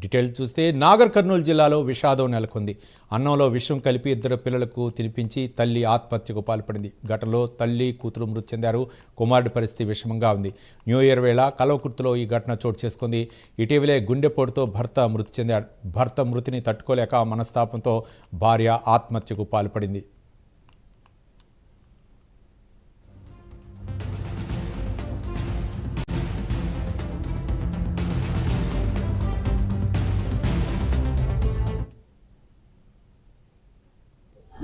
Details చూస్తే నాగర్ కర్నూలు జిల్లాలో విషాదం నెలకొంది. అన్నంలో విషం కలిపి ఇద్దరు పిల్లలకు తినిపించి తల్లి ఆత్మహత్యకు పాల్పడింది. ఘటనలో తల్లి కూతురు మృతి చెందారు. కుమారుడి పరిస్థితి విషమంగా ఉంది. న్యూ ఇయర్ వేళ కలవకుర్తిలో ఈ ఘటన చోటు చేసుకుంది. ఇటీవలే గుండెపోటుతో భర్త మృతి చెందాడు. భర్త మృతిని తట్టుకోలేక మనస్తాపంతో భార్య ఆత్మహత్యకు పాల్పడింది.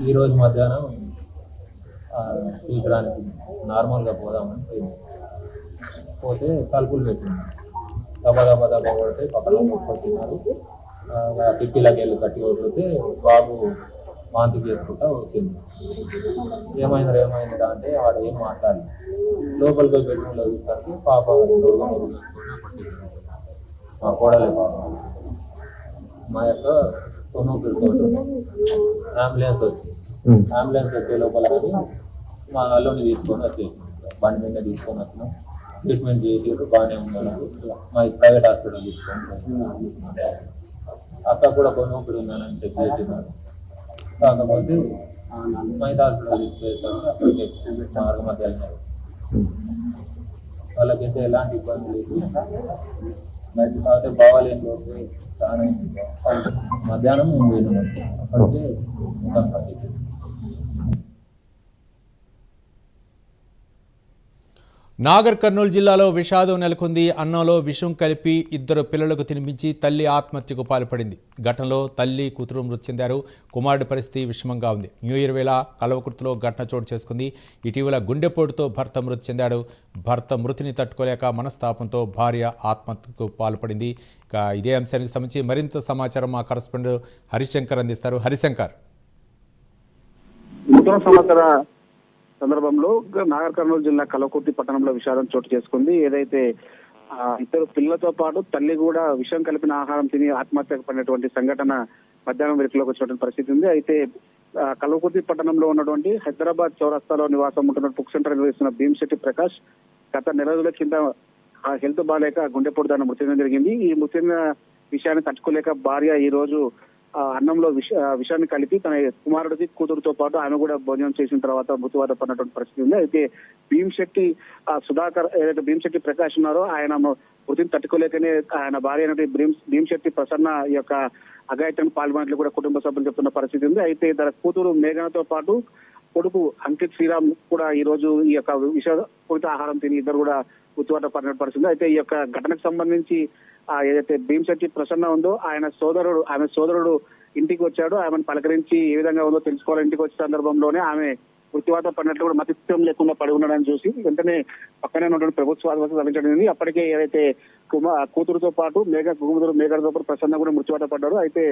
ఈరోజు మధ్యాహ్నం చూసడానికి నార్మల్గా పోదామని పోయింది పోతే తలుపులు పెట్టింది దబా దబా దబా కొడితే పక్కన కొట్టుకొచ్చినారు కిటికీలకి వెళ్ళి కట్టి కొట్టితే బాబు వాంతి చేసుకుంటా వచ్చింది ఏమైంది ఏమైందా అంటే వాడు ఏం మాట్లాడలేదు లోపలికి పోయి బెడ్రూమ్లో చూసరికి పాప దూరంగా మా కోడలే పాప. మా యొక్క కొనుగోలుతో అంబులెన్స్ వచ్చింది అంబులెన్స్ వచ్చే లోపల కానీ మా అల్లుని తీసుకొని వచ్చేసి బండి మీద తీసుకొని వచ్చినాం ట్రీట్మెంట్ చేసి బాగానే ఉన్నాను మా ప్రైవేట్ హాస్పిటల్ తీసుకొని. అక్కడ కూడా కొనుగోలు ఉన్నానని చెక్ చేసినారు కాకపోతే మైదా హాస్పిటల్ తీసుకెళ్తాను అక్కడికి మార్గ మధ్య వాళ్ళకైతే ఎలాంటి ఇబ్బంది లేదు. బయట సాగితే బాగాలేని రోజు చాలా మధ్యాహ్నం మేము పోయినాం అక్కడికి ఇంకా నాగర్ కర్నూలు జిల్లాలో విషాదం నెలకొంది. అన్నంలో విషం కలిపి ఇద్దరు పిల్లలకు తినిపించి తల్లి ఆత్మహత్యకు పాల్పడింది. ఘటనలో తల్లి కూతురు మృతి చెందారు. కుమారుడి పరిస్థితి విషమంగా ఉంది. న్యూ ఇయర్ వేళ కలవకుర్తిలో ఘటన చోటు చేసుకుంది. ఇటీవల గుండెపోటుతో భర్త మృతి చెందాడు. భర్త మృతిని తట్టుకోలేక మనస్తాపంతో భార్య ఆత్మహత్యకు పాల్పడింది. ఇక ఇదే అంశానికి సంబంధించి మరింత సమాచారం మా కరస్పాండెంట్ హరిశంకర్ అందిస్తారు. హరిశంకర్. నూతన సంవత్సర సందర్భంలో నాగర్ కర్నూలు జిల్లా కలకుర్తి పట్టణంలో విషాదం చోటు చేసుకుంది. ఏదైతే ఇద్దరు పిల్లలతో పాటు తల్లి కూడా విషం కలిపిన ఆహారం తిని ఆత్మహత్యకు పడినటువంటి సంఘటన మధ్యాహ్నం వెలుగులోకి వచ్చినటువంటి పరిస్థితి ఉంది. అయితే కలవకుర్తి పట్టణంలో ఉన్నటువంటి హైదరాబాద్ చౌరస్తాలో నివాసం ఉంటున్న బుక్ సెంటర్ నిర్వహిస్తున్న భీమశెట్టి ప్రకాష్ గత నెల రోజుల కింద ఆ హెల్త్ బాగాలేక గుండెపోటు దాని మృతి చెందడం జరిగింది. ఈ మృతి చెందిన విషయాన్ని తట్టుకోలేక భార్య ఈ రోజు అన్నంలో విష విషాన్ని కలిపి తన కుమారుడికి కూతురుతో పాటు ఆమె కూడా భోజనం చేసిన తర్వాత మృతివాత పడినటువంటి పరిస్థితి ఉంది. అయితే భీమ్ శెట్టి ఆ సుధాకర్ ఏదైతే భీమ్ శెట్టి ప్రకాష్ ఉన్నారో ఆయన మృతిని తట్టుకోలేకనే ఆయన భార్య అయినటువంటి భీమ్ భీమ్ శెట్టి ప్రసన్న ఈ యొక్క అఘాయిత్యం పాల్గొన్నట్లు కూడా కుటుంబ సభ్యులు చెప్తున్న పరిస్థితి ఉంది. అయితే తన కూతురు మేఘనతో పాటు కొడుకు అంకిత్ శ్రీరామ్ కూడా ఈ రోజు ఈ యొక్క విషపూరిత ఆహారం తిని ఇద్దరు కూడా ఉత్తువాట పడిన పరిస్థితి అయితే ఈ యొక్క ఘటనకు సంబంధించి ఆ ఏదైతే భీమశెట్టి ప్రసన్న ఉందో ఆయన సోదరుడు ఆమె సోదరుడు ఇంటికి వచ్చాడు. ఆమెను పలకరించి ఏ విధంగా ఉందో తెలుసుకోవాలి ఇంటికి వచ్చే సందర్భంలోనే ఆమె మృత్యువాత పడినట్లు కూడా మతిత్వం లేకుండా పడి ఉండడాన్ని చూసి వెంటనే పక్కనే ఉన్నటువంటి ప్రభుత్వ ఆసుపత్రి తరలించడం జరిగింది. అప్పటికే ఏదైతే కూతురుతో పాటు మేఘ కూతురు మేఘతో పాటు ప్రసన్న కూడా మృత్యువాత పడ్డారు అయితే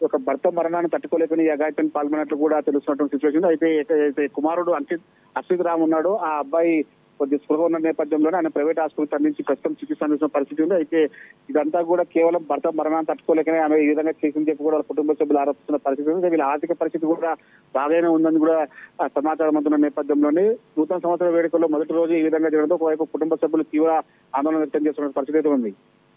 ఒక భర్త మరణాన్ని తట్టుకోలేకని ఈ అఘాయిత్యం పాల్గొన్నట్లు కూడా తెలుస్తున్నటువంటి సిచ్యువేషన్ అయితే అయితే కుమారుడు అంకిత్ అశ్విత్ రామ్ ఉన్నాడు ఆ అబ్బాయి కొద్ది స్పృహ ఉన్న నేపథ్యంలోనే ఆయన ప్రైవేట్ ఆసుపత్రి నుంచి ప్రస్తుతం చికిత్స అందిస్తున్న పరిస్థితి ఉంది. అయితే ఇదంతా కూడా కేవలం భర్త మరణాన్ని తట్టుకోలేకనే ఆమె ఈ విధంగా చేసింది చెప్పి కూడా వాళ్ళ కుటుంబ సభ్యులు ఆరోపిస్తున్న పరిస్థితి ఉంది. వీళ్ళ ఆర్థిక పరిస్థితి కూడా బాగానే ఉందని కూడా సమాచారం అందున్న నేపథ్యంలోనే నూతన సంవత్సర వేడుకల్లో మొదటి రోజు ఈ విధంగా జరగడంతో ఒకవైపు కుటుంబ సభ్యులు తీవ్ర ఆందోళన వ్యక్తం చేస్తున్న పరిస్థితి అయితే ఉంది.